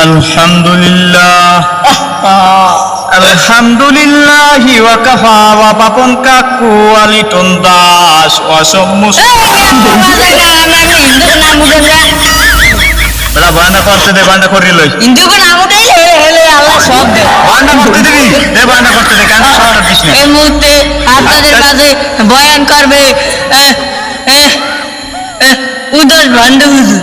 আলহামদুলিল্লাহ। আলহামদুলিল্লাহ ওয়াকাফা ওয়া পাপন কাকু আলী দাস অসম বেড়া বান্দা করতে দে সব দে। বান্দা করতে করতে দে এই মুহূর্তে আপনাদের আচ্ছা। কাছে বয়ান করবে উদয় ভান্ড হুজুর।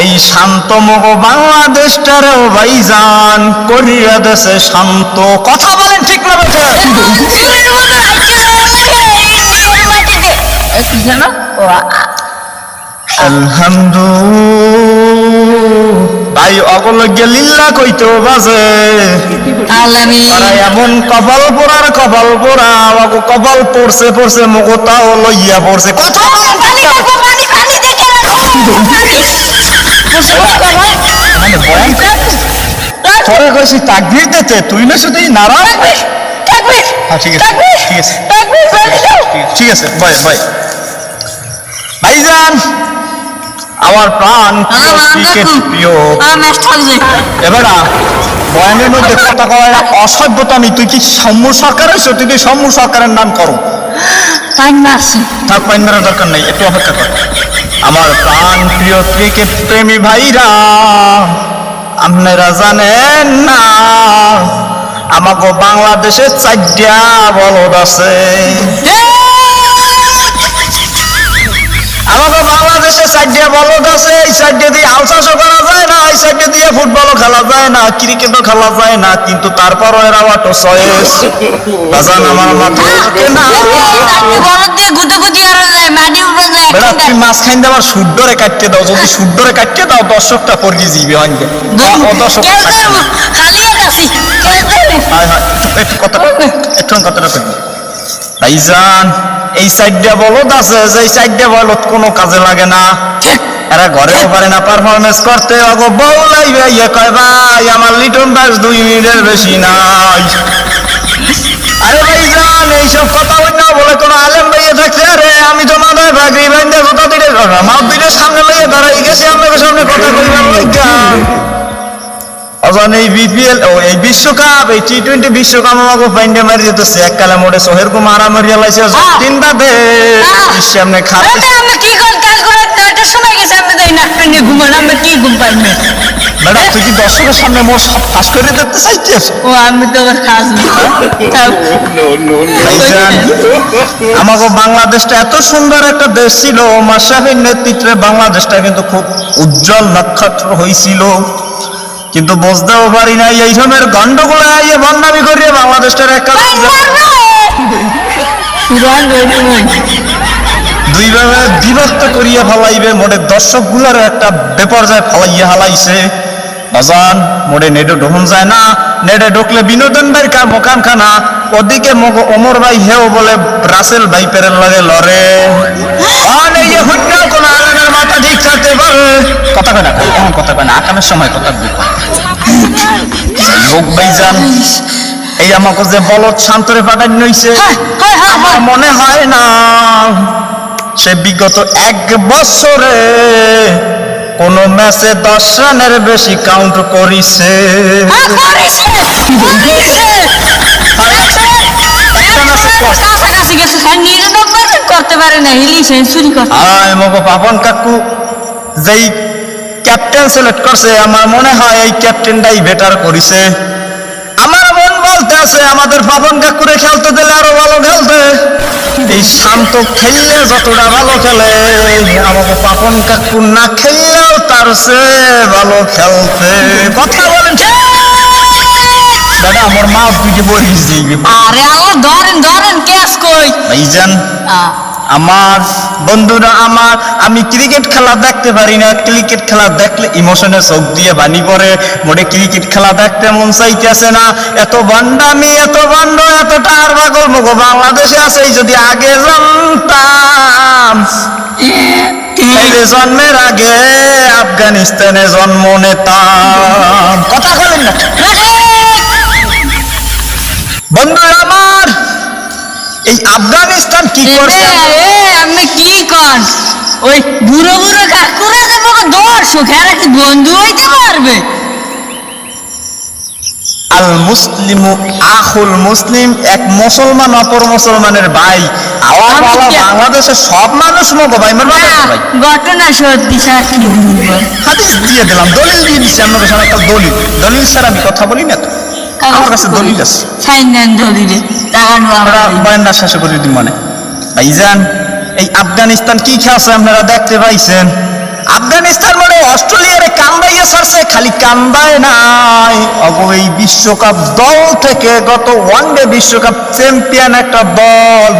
এই শান্ত মগ বাংলাদেশটারেও ভাইজান করিয়া দেশে শান্ত। কথা বলেন ঠিক না ভাই বাজে। এমন কপাল পোড়ার কপাল পোড়া কপাল পড়ছে পড়ছে মগো তাও লইয়া পড়ছে। কথা তোরে কইছি তাকবীর দিতে তুই না শুধু নারায় হ্যাঁ ঠিক আছে ঠিক আছে ঠিক আছে বাই বাই ভাইজান আমার প্রাণ প্রিয় এবারা বয়ানের মধ্যে কথা কয় অসভ্যতামি তুই কি সৌম্য সরকার হয়েছো তুই কি সৌম্য সরকারের নাম করো থাক পাইন মারার দরকার নেই একটু অপেক্ষা কর আমার প্রাণ প্রিয় ক্রিকেট প্রেমী ভাইরা আপনারা জানেন না আমাকে বাংলাদেশে চারটা বলদ আছে। আমাকে বাংলাদেশে চারটা বলদ আছে এই চারটে দিয়ে আল চাষও করা যায় না এই চারটে দিয়ে ফুটবলও খেলা যায় না ক্রিকেটও খেলা যায় না কিন্তু তারপরও এরা অটো চয়েস বাজান আমার মাথা কাটতে দাও যদি সুড্ডরে কাটতে দাও দর্শকটা পড়ি যাবে হইবে দর্শক। হায় হায় একটু কথা একটু কথাটা কই ভাইজান এই সাইডটা বলদ আছে যে এই সাইডটা বলদ কোনো কাজে লাগে না। এরা ঘরেও পারে না পারফরমেন্স করতে অগো বউ লাইবে ইয়ে কয় ভাই আমার লিটন দাস দুই মিনিটের বেশি নাই। আরে ভাইজান এইসব কথা না বলে কোনো আলেম ভাইয়ে থাকছে? আরে আমি তো মাথায় ভাগরি বাইন্দে কথা দিলে মাপ দিলে সামনে লইয়ে দাঁড়াই গেছি আপনাদের সামনে কথা লইগা অজন এই বিপিএল ও এই বিশ্বকাপ এই টি টোয়েন্টি বিশ্বকাপ আমাকে ফাইন্ডে মারি যেতেছে এককালে মোড়ে সোহের কুমার মারিয়া লাইছে তিন বাদে সামনে খারাপ ম্যাডাম তুই কি দর্শকের সামনে মোর সব ফাঁস করে দিতে চাইছিস? ও আমি তো ভাইজান আমাকে বাংলাদেশটা এত সুন্দর একটা দেশ ছিল মাসাফির নেতৃত্বে বাংলাদেশটা কিন্তু খুব উজ্জ্বল নক্ষত্র হয়েছিল কিন্তু বুঝতেও পারি না এই সময়ের গন্ডগোলা আইয়ে বন্যামি করিয়ে বাংলাদেশটার একটা দুইভাবে বিভক্ত করিয়া ফেলাইবে মোড়ে দর্শকগুলার একটা বেপর্যায় ফলাইয়া হালাইছে। বাজান মোড়ে নেটে ঢোকন যায় না নেটে ঢুকলে বিনোদন ভাই কার মোকাম খানা ওদিকে অমর ভাই হেও বলে রাসেল ভাই পেরের লাগে লড়ে। আর মাথা ঠিক থাকতে পারে কথা কয় না এমন কথা কয় না আকামের সময় কথা বলি। লোক ভাইজান এই আমাকে যে বলদ শান্তরে পাঠান নইছে আমার মনে হয় না। সে বিগত এক বছরে কোন ম্যাচে দশ রানের বেশি কাউন্ট করিছে। আমার মনে হয় এই ক্যাপ্টেনটাই বেটার করিছে। আমার মন বলতে আছে, আমাদের পাপন কাকুরে খেলতে দিলে আরও ভালো খেলতে। এই শান্ত খেললে যতটা ভালো খেলে, আমাকে পাপন কাকু না খেললেও তার সে ভালো খেলতে। কথা বলেন। ঠিক? দাদা আমার মা বলিস দিবি আরে আল্লাহ ধরেন ধরেন ক্যাশ কই ভাইজান আমার বন্ধুরা আমার আমি ক্রিকেট খেলা দেখতে পারি না। ক্রিকেট খেলা দেখলে ইমোশনে চোখ দিয়ে বানি পড়ে। মোটে ক্রিকেট খেলা দেখতে মন চাইতেছে না। এত বান্ডামি এত বান্ড এত টার পাগল মগো বাংলাদেশে আছে যদি আগে জানতাম। জন্মের আগে আফগানিস্তানে জন্ম নিতাম। কথা বলেন না। বন্ধুরা আমার এই আফগানিস্তান কি করছে আপনি কি কন? ওই বুড়ো বুড়ো কাকুরা যে দর্শক এরা কি বন্ধু হইতে পারবে? আল মুসলিমু এক মুসলমান অপর মুসলমানের ভাই। বাংলাদেশের সব মানুষ মগো ভাই ঘটনা সত্যি হাদিস দিয়ে দিলাম দলিল দিয়ে দিচ্ছি আপনাদের সামনে একটা দলিল। দলিল স্যার আমি কথা বলি না তো। আমার কাছে দলিল আছে। সাইন দেন দলিলে। টাকা নেওয়া আমরা বয়ানটা শেষ করে দিই মানে। ভাইজান এই আফগানিস্তান কি খেলছে আপনারা দেখতে পাইছেন? আফগানিস্তান মানে অস্ট্রেলিয়ারে কান্দাইয়ে ছাড়ছে খালি কান্দায় নাই। অগো এই বিশ্বকাপ দল থেকে গত ওয়ানডে বিশ্বকাপ চ্যাম্পিয়ন একটা দল।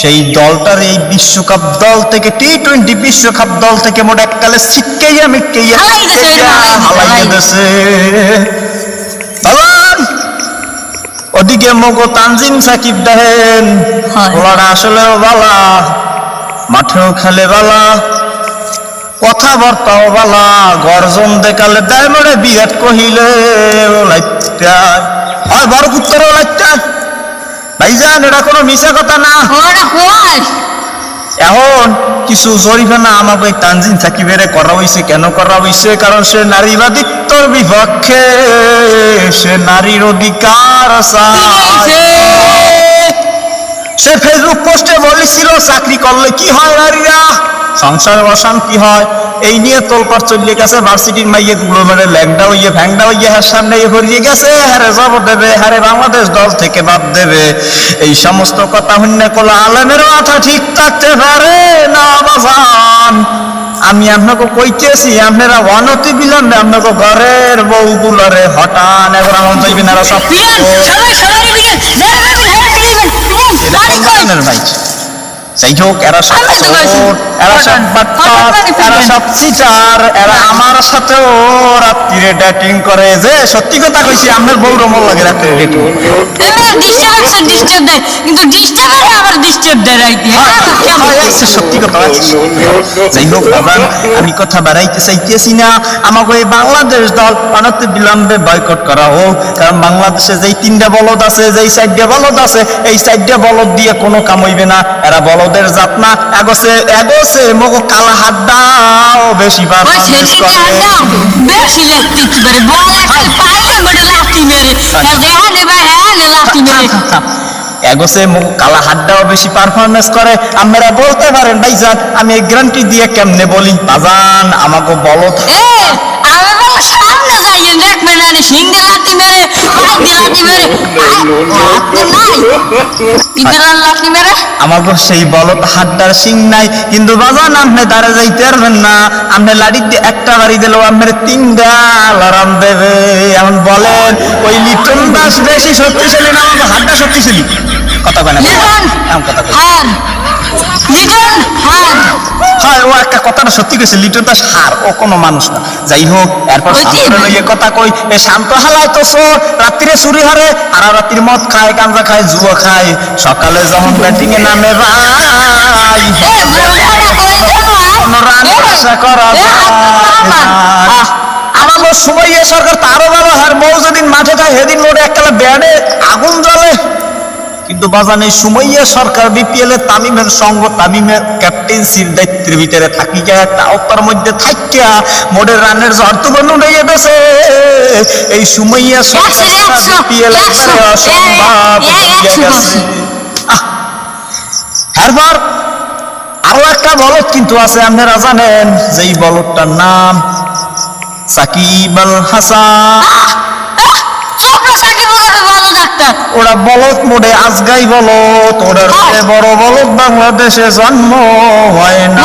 সেই দলটার এই বিশ্বকাপ দল থেকে টি টোয়েন্টি বিশ্বকাপ দল থেকে মোট এককালে হালাই দিছে, হালাইয়া বাবান ওদিকে মগো তানজিম সাকিব দেখেন। হয়। ওরা আসলেও বালা মাঠেও খেলে বালা কথাবার্তাও বালা গর্জন দেখালে দেয় মানে বিরাট কহিলে হয় বড় পুত্র ভাই ভাইজান এটা কোনো মিশা কথা না। কয় এখন কিছু জরিফানা আমাকে তানজিন বেড়ে করা হয়েছে কেন করা হয়েছে কারণ সে নারীবাদিত্বর বিপক্ষে সে নারীর অধিকার সে ফেসবুক পোস্টে বলেছিল, চাকরি করলে কি হয় নারীরা? সংসারে অশান্তি হয়? এই নিয়ে তোলপার চলিয়ে গেছে ভার্সিটির মাইয়ে গুলো মানে ল্যাংডা হইয়ে ফ্যাংডা হইয়ে হার সামনে ইয়ে করিয়ে গেছে হারে জব দেবে হারে বাংলাদেশ দল থেকে বাদ দেবে। এই সমস্ত কথা হন্যে কোলা আলেমের মাথা ঠিক থাকতে পারে না বাজান? আমি আপনাকে কইতেছি আপনারা অনতি বিলম্বে আপনাকে ঘরের বউগুলারে হঠান এবার আমার যাইবেন এরা সব ভাই। যাই হোক এরা সব এরা সব বাটপার, এরা সব চিটার এরা আমার সাথেও রাত্রিরে ডেটিং করে। যে সত্যি কথা কইছি আমার বউ রমল লাগে রাত্রে ডেটিং কিন্তু ডিস্টার্ব আবার ডিস্টার্ব দেয় রাইতে। সত্যি কথা যাই হোক বাবা আমি কথা বাড়াইতে চাইতেছি না। আমাকে এই বাংলাদেশ দল অনতি বিলম্বে বয়কট করা হোক। কারণ বাংলাদেশে যেই তিনটা বলদ আছে যেই চারটা বলদ আছে এই চারটা বলদ দিয়ে কোনো কাম হইবে না। এরা বলদের জাত না এগোছে এগোছে মগো কালা বেশি করে। আড্ডাও বেশি লাগতে পারে বল একটা পাইলে বড় লাঠি মেরে। হ্যাঁ হ্যাঁ মেরে। এগোছে মুখ কালা হাড্ডাও বেশি পারফরমেন্স করে। আপনারা বলতে পারেন ভাইজান আমি এই গ্যারান্টি দিয়ে কেমনে বলি? বাজান আমাকে বলে সামনে যাইয়ে দেখবে না রে সিংহে লাঠি মেরে লাঠি মেরে আপনি নাই ইন্দিরার লাঠি মেরে আমাকে সেই বলত হাড্ডার সিং নাই। কিন্তু বাজান আপনি তারা যাইতে পারবেন না। আপনি লাড়ি দিয়ে একটা বাড়ি দিলেও আপনার তিনটা লড়ান দেবে। এমন বলেন ওই লিটন দাস বেশি শক্তিশালী না আমাকে হাড্ডা শক্তিশালী। কথা কয় না লিটন এমন কথা লিটন হার। হয় ও একটা কথাটা সত্যি কইছে লিটন দাস হার ও কোনো মানুষ না। যাই হোক এরপর লইয়ে কথা কই এ শান্ত হালায় তো চোর রাত্রিরে চুরি হারে আর রাত্রির মদ খায় গাঁজা খায় জুয়া খায়। সকালে যখন ব্যাটিং এ নামে ভাই। রান আশা করা সময় সরকার তারও হার বউ যেদিন মাঠে যায় সেদিন মোড়ে এককালে ব্যাডে আগুন জ্বলে। কিন্তু বাজান এই সুমাইয়া সরকার বিপিএল এর তামিমের সঙ্গ তামিমের ক্যাপ্টেন্সির দায়িত্বের ভিতরে থাকি যায় একটা আওতার মধ্যে থাকিয়া মোডের রানের ঝড় তো বন্ধু নেই এদেশে এই সুমাইয়া সরকার বিপিএল অসম্ভব গেছে। এরপর আরও একটা বলদ কিন্তু আছে আপনারা জানেন যেই বলদটার নাম সাকিব আল হাসান ছোট সাকিব ওরা ভালো ডাক্তার ওরা বলদ মোড়ে আজগাই বলদ ওরা চেয়ে বড় বলদ বাংলাদেশে জন্ম হয় না।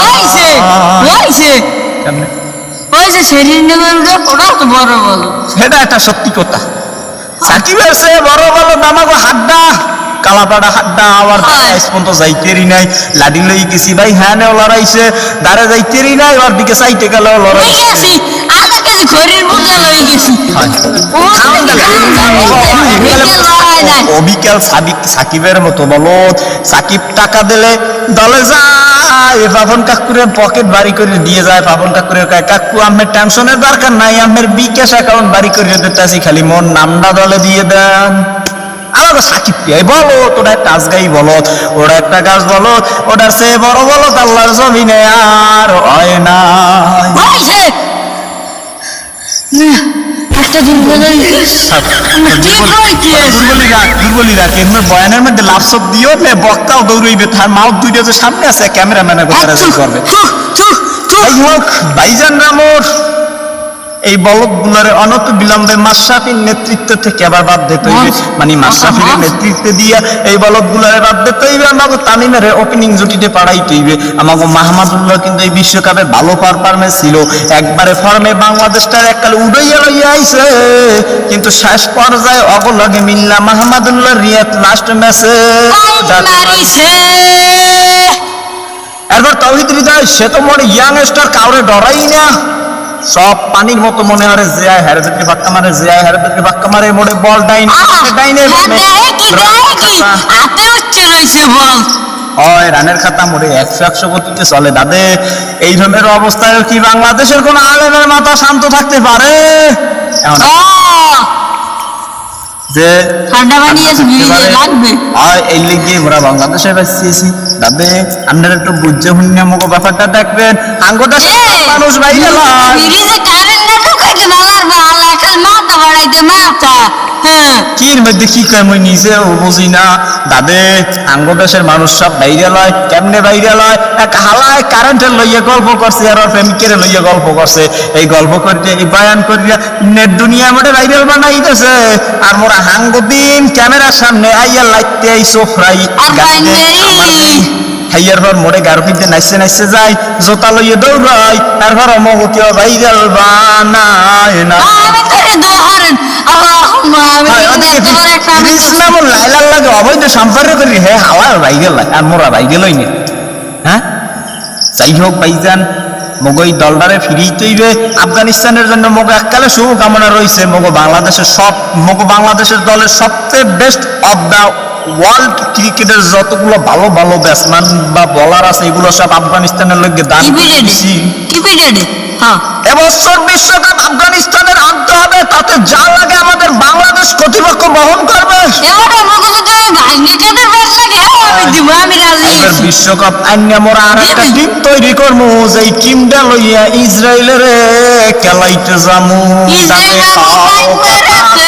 সেটা একটা সত্যি কথা। সাকিবের চেয়ে বড় বলদ আমাকে হাড্ডা। কালাপাড়া হাড্ডা আবার হয়। আজ পর্যন্ত যাইতেরই নাই। লাডি লই গেছি ভাই হ্যাঁ লড়াইছে। দাঁড়ে যাইতেরই নাই ওর দিকে চাইতে গেল লই লই গেছি অবিকাল সাবিক সাকিবের মতো বলো সাকিব টাকা দিলে দলে যায় পাবন কাকুরে পকেট বাড়ি করে দিয়ে যায় পাবন কাকুরে কয় কাকু আমের টেনশনের দরকার নাই আমের বিকাশ অ্যাকাউন্ট বাড়ি করে দিতেছি খালি মন নামটা দলে দিয়ে দেন। আমাকে সাকিব পেয়ে বলো তোরা একটা গাছ গাই বলো ওরা একটা গাছ বলো ওটার সে বড় বলো আল্লাহর জমিনে আর হয় না। না, একটা দুর্বল বয়ানের মধ্যে দিও নে বক্তাও দৌড়ইবে। তার মাউথ দুইটা যে সামনে আছে ক্যামেরাম্যানের কথা করবে ভাইজান রামোর এই বলদ গুলারে অনত বিলম্বে মাশরাফির নেতৃত্ব থেকে আবার বাদ দিতে হইবে। মানে মাশরাফির মাস- নেতৃত্বে দিয়া এই বলদ গুলারে বাদ দিতে হইবে আমাকে তামিমের ওপেনিং জুটিতে পাড়াইতে হইবে। আমাকে মাহমুদুল্লাহ কিন্তু এই বিশ্বকাপে ভালো পারফরমেন্স ছিল। একবারে ফর্মে বাংলাদেশটার এককালে উড়াইয়া লইয়া আইছে। কিন্তু শেষ পর্যায়ে অগলগে মিল্লা মাহমুদুল্লাহ রিয়াত লাস্ট ম্যাচে এরপর তৌহিদ হৃদয় সে তো মনে ইয়াংস্টার কাউরে ডরাই না। সব পানির মতো মনে হয় যে আয় হেরে দেখে বাক্কা মারে যে আয় হেরে দেখে বাক্কা মারে মোড়ে বল ডাইন ডাইনে হাতে উচ্চ রয়েছে বল। হয় রানের খাতা মোড়ে একশো একশো গতিতে চলে। দাদে এই ধরনের অবস্থায় কি বাংলাদেশের কোন আলেমের মাথা শান্ত থাকতে পারে? এমন ও যে ঠান্ডা পানি আছে ভিজে লাগবে? আর এই লিগে আমরা বাংলাদেশে বাঁচিয়েছি দাদে আপনারা একটু বুঝে হুন্যা মুখ ব্যাপারটা দেখবেন। আঙ্গ দেশে মানুষ বাইরে লয়। কারেন্ট না ঢুকাইতে বালার বাল এখন মাথা বাড়াইতে মাথা হ্যাঁ। কির মধ্যে কি কয় মই নিজে বুঝি না। দাদে আঙ্গ দেশের মানুষ সব বাইরে লয় কেমনে বাইরে লয়? এক হালায় কারেন্টের লইয়া গল্প করছে আর প্রেমিকের লইয়া গল্প করছে। এই গল্প করিয়া এই বয়ান করিয়া নেট দুনিয়া মোটে ভাইরাল বানাইতেছে। আর মোরা হাঙ্গ দিন ক্যামেরার সামনে আইয়া লাইতে আই সোফরাই বাইরে। হাইয়ার পর মোড়ে গারো কিনতে নাচছে নাচছে যায় জোতা লইয়া দৌড়াই তারপর মগতীয় ভাইরাল বানায় না। হয়, ওদিকে তোমার একটা আমি ইসলাম ও লাইলার লাগে অবৈধ সম্পর্ক করি হে হাওয়ার বাইরে আর মোরা বাইরে লই না। হ্যাঁ? যাই হোক ভাইজান মগই দলদারে ফিরিয়ে তৈবে আফগানিস্তানের জন্য মগো এককালে শুভকামনা রয়েছে মগো বাংলাদেশের সব মগো বাংলাদেশের দলের সবচেয়ে বেস্ট অফ দা ওয়ার্ল্ড ক্রিকেটের যতগুলো ভালো ভালো ব্যাটসম্যান বা বলার আছে এগুলো সব আফগানিস্তানের লোককে দান কি করে পিরিয়ডে দিছি। কি পিরিয়ডে হ্যাঁ। এবছর বিশ্বকাপ আফগানিস্তানের আনতে হবে তাতে যা লাগে আমাদের বাংলাদেশ কর্তৃপক্ষ বহন করবে। এবার বিশ্বকাপ। আইনা মোরা আর একটা দিবি। টিম তৈরি করব যে টিমটা লইয়া ইসরায়েলের খেলাইতে যামু। তাতে কাও।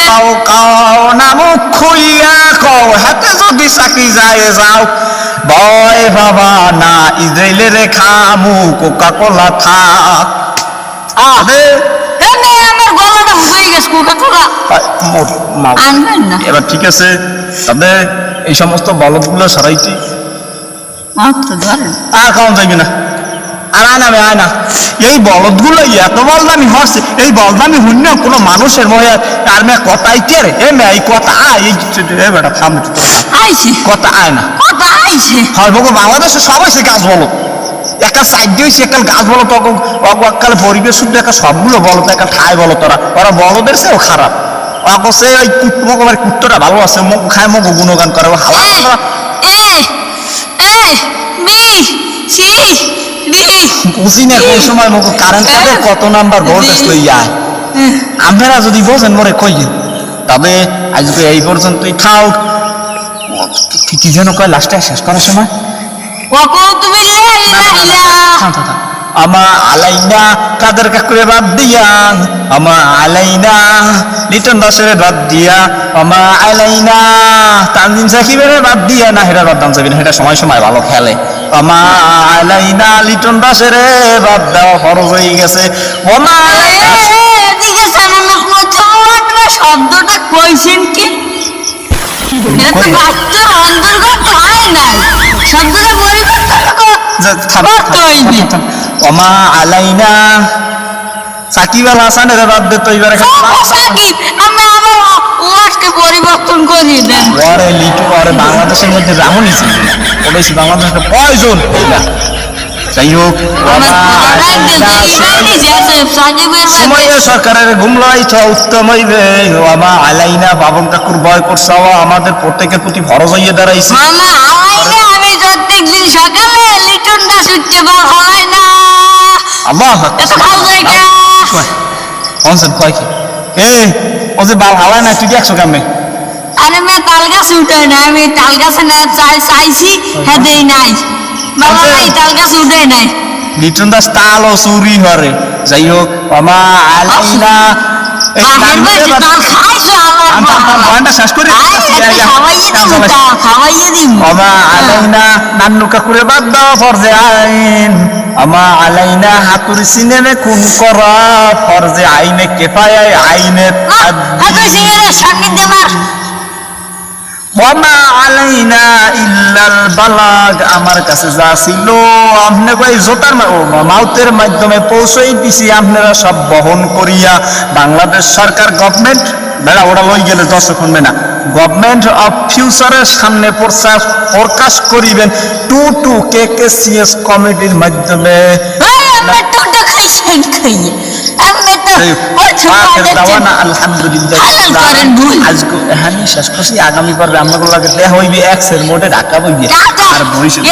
কাও কাও খুইয়া কও হাতে যদি চাকরি যায় যাও। ভয় বাবা না ইসরায়েলের খামু কোকা কোলা থাক আমার গলাটা হয়ে গেছে কোকা কোলা এবার ঠিক আছে তবে এই সমস্ত বলদগুলো সরাইছি। আর কম যাইবি না। আর আয় না বে, আয় না। এই বলদগুলো এত বলদামি হচ্ছে এই বলদামি হইন কোনো মানুষের মনে আর মেয়ে কথাই কে রে? এ মেয়ে এই কথা আয় এই বেটা একটু আইছে। কথা আয় না। কথা আইছে। হয় বগো বাংলাদেশে সবাই সে গাছ বলো। একটা সাইড দিয়েছে একটা গাছ বলো তো এককালে পরিবেশ শুদ্ধ একটা সবগুলো বলো তো একটা ঠাই বলো তোরা। ওরা বলদের সেও খারাপ। অক সে ওই কুট মগো মানে কুট্টরা ভালো আছে মগ খায় মগো গুণগান করে হালা সি বুঝি না কোন সময় মগো কারেন্ট কাটে কত নাম্বার ভোল্টেজ লই যায়। যদি বোঝেন মরে কইয়ে তবে আজকে এই পর্যন্তই খাও কি কি যেন কয় লাস্টে শেষ করার সময়। ওয়াকুতু বিল্লাহি লা ইলাহা থাম, থাম, থাম। আমা আলাইনা কাদের কাকুরে বাদ দিয়া আমা আলাইনা লিটন দাসের বাদ দিয়া আমা আলাইনা তানজিম সাকিবের বাদ দিয়া না হেটা বাদ দাম যাবি না হেটা সময় সময় ভালো খেলে। আমা আলাইনা লিটন দাসের বাদ দেওয়া হয়ে গেছে। ওমা শব্দটা কইছেন কি? অন্তর্গত হয় নাই। শব্দটা পরিবর্তন। ওমা আলাইনা। সাকিব আল হাসানের বাদ দে তো এবারে সাকিব, পরিবর্তন করি দেন। ওরে লিটু ওরে বাংলাদেশের মধ্যে রাহুলই ছিল না ওটা হচ্ছে বাংলাদেশের পয়জন যাই হোক সরকারের ঘুমলাই ছ উত্তম হইবে আমা আলাইনা বাবন কাকুর ভয় করছাও আমাদের প্রত্যেকের প্রতি ফরজ হইয়ে দাঁড়াইছে। আমি সকালে বা হয় না আল্লাহ কয় কি? এ ও যে বাল হালায় না তুই দেখছ কেমনে আরে মে তাল গাছ উঠে না আমি তাল গাছে না চাই চাইছি হ্যাঁ দেই নাই। বাবা আচ্ছা। ভাই তাল গাছ উঠে নাই। লিটন দাস তাল ও চুরি হরে যাই হোক আমা আলাইনা শেষ করি কাকুরে বাদ দাও ফরজে আইন। আমা আলাইনা হাতুরি সিনেমে খুন করা ফরজে আইনে কেফায় আইনে ওয়ামা আলাইনা ইল্লাল বালাগ আমার কাছে যা ছিল আপনি কই জোতার মাউতের মাধ্যমে পৌঁছই দিছি আপনারা সব বহন করিয়া বাংলাদেশ সরকার গভর্নমেন্ট বেড়া ওরা লই গেলে দর্শক শুনবে না গভর্নমেন্ট অফ ফিউচারের সামনে প্রচার প্রকাশ করিবেন two two K K CS কমিটির মাধ্যমে। আগামী পর্বে আমরা হইবে এক্সের মোটে ঢাকা বইবে আর বরিশাল